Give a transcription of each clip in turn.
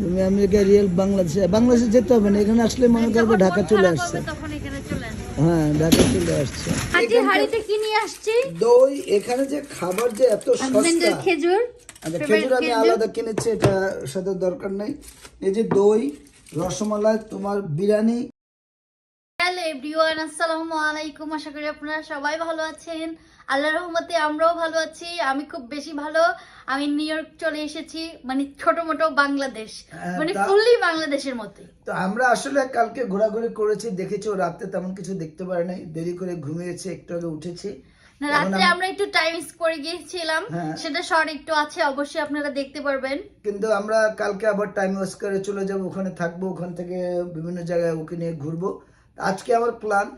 তুমি America real বাংলাদেশে। বাংলাদেশে যেতে হবে না এখানে আসলে মনে করবে ঢাকা চলে আসছে। হ্যাঁ ঢাকা চলে আসছে। আজকে হাড়িতে কি নিয়ে আসছি? দই এখানে যে খাবার যে এত খেজুর আচ্ছা খেজুর আমি আলাদা কিনেছি এটা সাথে দরকার নেই। এই যে দই রসমালাই তোমার বিরিয়ানি হ্যালো এভরিওয়ান আসসালামু আলাইকুম আশা করি আপনারা সবাই ভালো আছেন। আল্লাহর রহমতে আমরাও ভালো আছি। আমি খুব বেশি ভালো। আমি নিউ ইয়র্ক চলে এসেছি মানে ছোট মোটো বাংলাদেশ হ্যাঁ, মানে ফুললি বাংলাদেশের মতোই। তো আমরা আসলে কালকে ঘোরাঘুরি করেছি দেখেছি ও রাতে তেমন কিছু দেখতে পারে নাই। দেরি করে ঘুমিয়েছে একটু আগে উঠেছি। না রাত্রে আমরা একটু টাইম করে গিয়েছিলাম। হ্যাঁ। সেটা শর্ট একটু আছে অবশ্যই আপনারা দেখতে পারবেন। কিন্তু আমরা কালকে আবার টাইম ওয়াস করে চলে যাব ওখানে থাকব ওখান থেকে বিভিন্ন জায়গায় ওকে নিয়ে ঘুরবো। আজকে আমার প্ল্যান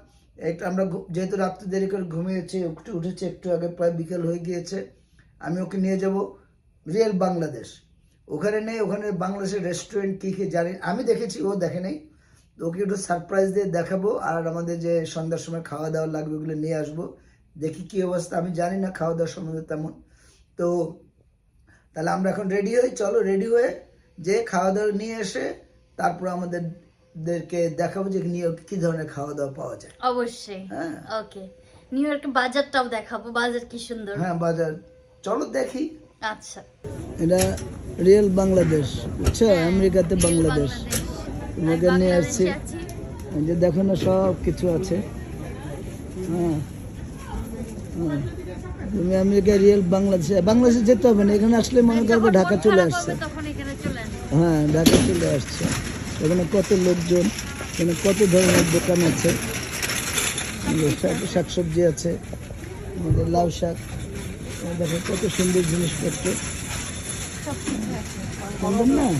একটু আমরা যেহেতু রাত্রে দেরি করে ঘুমিয়েছি, একটু উঠেছে, একটু আগে প্রায় বিকেল হয়ে গিয়েছে, আমি ওকে নিয়ে যাব রিয়েল বাংলাদেশ। ওখানে নেই, ওখানে বাংলাদেশের রেস্টুরেন্ট কী কী জানি, আমি দেখেছি, ও দেখে নেই। তো ওকে একটু সারপ্রাইজ দিয়ে দেখাবো, আর আমাদের যে সন্ধ্যার সময় খাওয়া দাওয়া লাগবে ওগুলো নিয়ে আসব। দেখি কি অবস্থা, আমি জানি না খাওয়া দাওয়ার সম্বন্ধে তেমন। তো তাহলে আমরা এখন রেডি হই, চলো রেডি হয়ে যে খাওয়া দাওয়া নিয়ে এসে, তারপর আমাদেরকে দেখাবো যে নিউ ইয়র্কে কি ধরনের খাওয়া দাওয়া পাওয়া যায়। অবশ্যই। হ্যাঁ। ওকে। নিউ ইয়র্কের বাজারটাও দেখাবো বাজার কি সুন্দর। হ্যাঁ বাজার। চলো দেখি। আচ্ছা। এটা রিয়েল বাংলাদেশ বুঝছ? আমেরিকাতে বাংলাদেশ। তোমাকে নিয়ে আসছি যে দেখো না সব কিছু আছে। হ্যাঁ। হ্যাঁ। তুমি আমেরিকা রিয়েল বাংলাদেশে বাংলাদেশে যেতে হবে না। এখানে আসলে মনে করবে ঢাকা চলে আসছে। হ্যাঁ ঢাকা চলে আসছে। এখানে কত লোকজন, এখানে কত ধরনের দোকান আছে? শাক- শাকসবজি আছে, আমাদের লাউ শাক, দেখো কত সুন্দর জিনিসপত্র। না?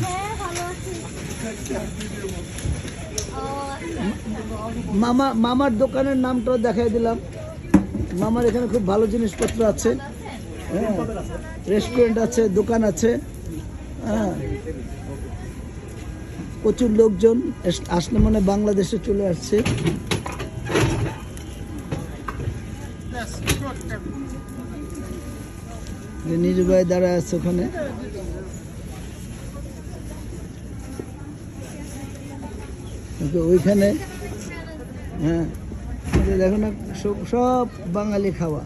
মামা, মামার দোকানের নামটাও দেখাই দিলাম। মামার এখানে খুব ভালো জিনিসপত্র আছে। হ্যাঁ রেস্টুরেন্ট আছে, দোকান আছে। হ্যাঁ। প্রচুর লোকজন আসলে মানে বাংলাদেশে চলে আসছে। যে নিজু ভাই দাঁড়া আছে ওখানে। ওইখানে হ্যাঁ। দেখো না সব বাঙালি খাওয়া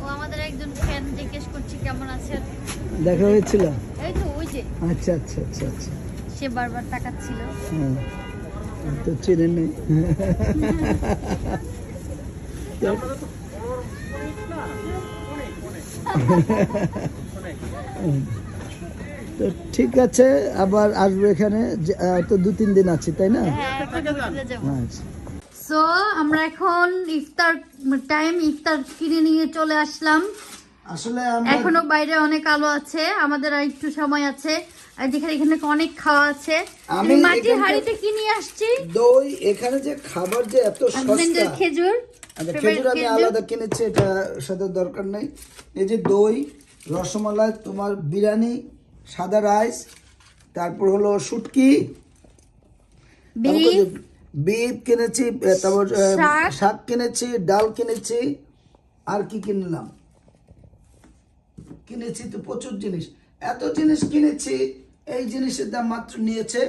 ও আমাদের একজন ফ্যান জিজ্ঞেস করছে কেমন আছেন দেখা হয়েছিল? এই তো ওই যে। আচ্ছা আচ্ছা আচ্ছা আচ্ছা। সে বারবার তাকাচ্ছিল। হ্যাঁ। তো চিনে নেই। তো ঠিক আছে আবার আসব এখানে। তো দু তিন দিন আছি তাই না? হ্যাঁ হোটেলে যাব। আচ্ছা। সো আমরা এখন ইফতার টাইম ইফতার কিনে নিয়ে চলে আসলাম। আসলে এখনও বাইরে অনেক আলো আছে আমাদের আর একটু সময় আছে। আর যেখানে এখানে অনেক খাওয়া আছে। আমি আমি মাটির হাড়িতে কি নিয়ে আসছি? দই এখানে যে খাবার যে এত হাজবেন্ডের সস্তা। খেজুর আচ্ছা খেজুর আমি আলাদা কিনেছি এটা সাথে দরকার নেই। এই যে দই রসমালাই তোমার বিরিয়ানি সাদা রাইস তারপর হলো শুটকি। বিফ। কিনেছি তারপর। শাক কিনেছি ডাল কিনেছি। আর কি কিনলাম? কিনেছি তো প্রচুর জিনিস। এত জিনিস কিনেছি এই জিনিসের দাম মাত্র নিয়েছে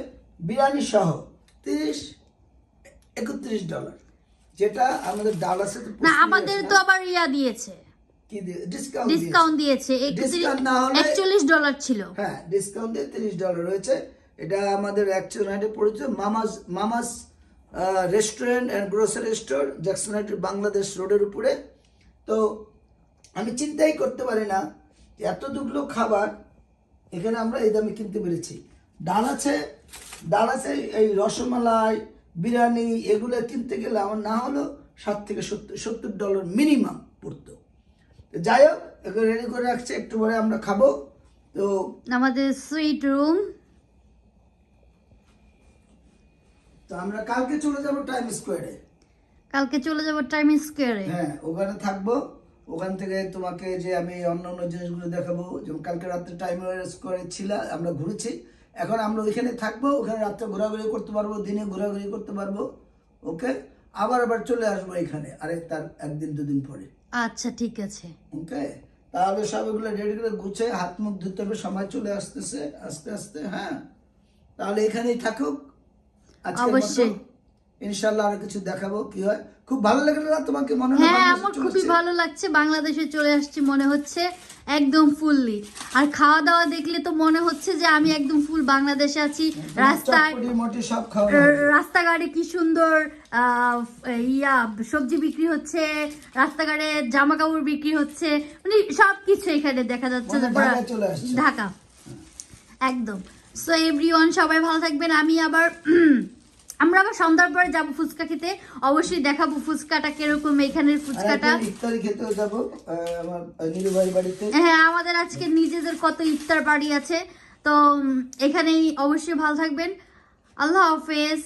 বিরিয়ানি সহ তিরিশ একত্রিশ ডলার। যেটা আমাদের ডালাসে না আমাদের তো আবার ইয়া দিয়েছে। ডিসকাউন্ট একচল্লিশ ডলার ছিল। হ্যাঁ ডিসকাউন্ট দিয়ে তিরিশ ডলার রয়েছে। এটা আমাদের actual mama's mama's restaurant and grocery store Jackson Bangladesh রোডের উপরে। তো আমি চিন্তাই করতে পারি না এতগুলো খাবার এখানে আমরা এই দামে কিনতে পেরেছি। ডাল আছে ডাল আছে এই রসমালাই বিরিয়ানি এগুলো কিনতে গেলে আমার না হলো ষাট থেকে সত্তর সত্তর ডলার মিনিমাম পড়তো। তো যাই হোক এগুলো রেডি করে রাখছে একটু পরে আমরা খাব। তো আমাদের সুইট রুম তো আমরা কালকে চলে যাব টাইম স্কোয়ারে কালকে চলে যাব টাইম স্কোয়ারে হ্যাঁ ওখানে থাকব। ওখান থেকে তোমাকে যে আমি অন্য অন্য জিনিসগুলো দেখাবো যেমন কালকে রাত্রে টাইম স্কোয়ারে ছিলাম আমরা ঘুরেছি। এখন আমরা ওইখানে থাকব ওখানে রাত্রে ঘোরাঘুরি করতে পারব দিনে ঘোরাঘুরি করতে পারব ওকে আবার আবার চলে আসব এখানে আরে তার একদিন দুদিন পরে। আচ্ছা ঠিক আছে। ওকে তাহলে সব এগুলো রেডি করে গুছে হাত মুখ ধুতে হবে সময় চলে আসতেছে আস্তে আস্তে হ্যাঁ? তাহলে এখানেই থাকুক। অবশ্যই। ইনশাল্লাহ আর কিছু দেখাবো। কি হয়? খুব ভালো লাগল না তোমাকে? মনে হয় হ্যাঁ আমার খুবই ভালো লাগছে। বাংলাদেশে চলে আসছি মনে হচ্ছে একদম ফুললি। আর খাওয়া দাওয়া দেখলে তো মনে হচ্ছে যে আমি একদম ফুল বাংলাদেশে আছি। রাস্তায় চটপটি মটি সব খাওয়া র- রাস্তাঘাটে কি সুন্দর আহ, ইয়া সবজি বিক্রি হচ্ছে রাস্তাঘাটে জামা কাপড় বিক্রি হচ্ছে মানে সব কিছু এখানে দেখা যাচ্ছে মনে হয়। ঢাকা। একদম। সো এভরিওয়ান সবাই ভালো থাকবেন। আমি আবার আমরা আবার সন্ধ্যার পরে যাব ফুচকা খেতে। অবশ্যই দেখাবো ফুচকাটা কীরকম এখানের ফুচকাটা। ইফতারি খেতেও যাব আমার বাড়িতে। হ্যাঁ আমাদের আজকে নিজেদের কত ইফতার বাড়ি আছে। তো এখানেই অবশ্যই ভালো থাকবেন। আল্লাহ হাফেজ।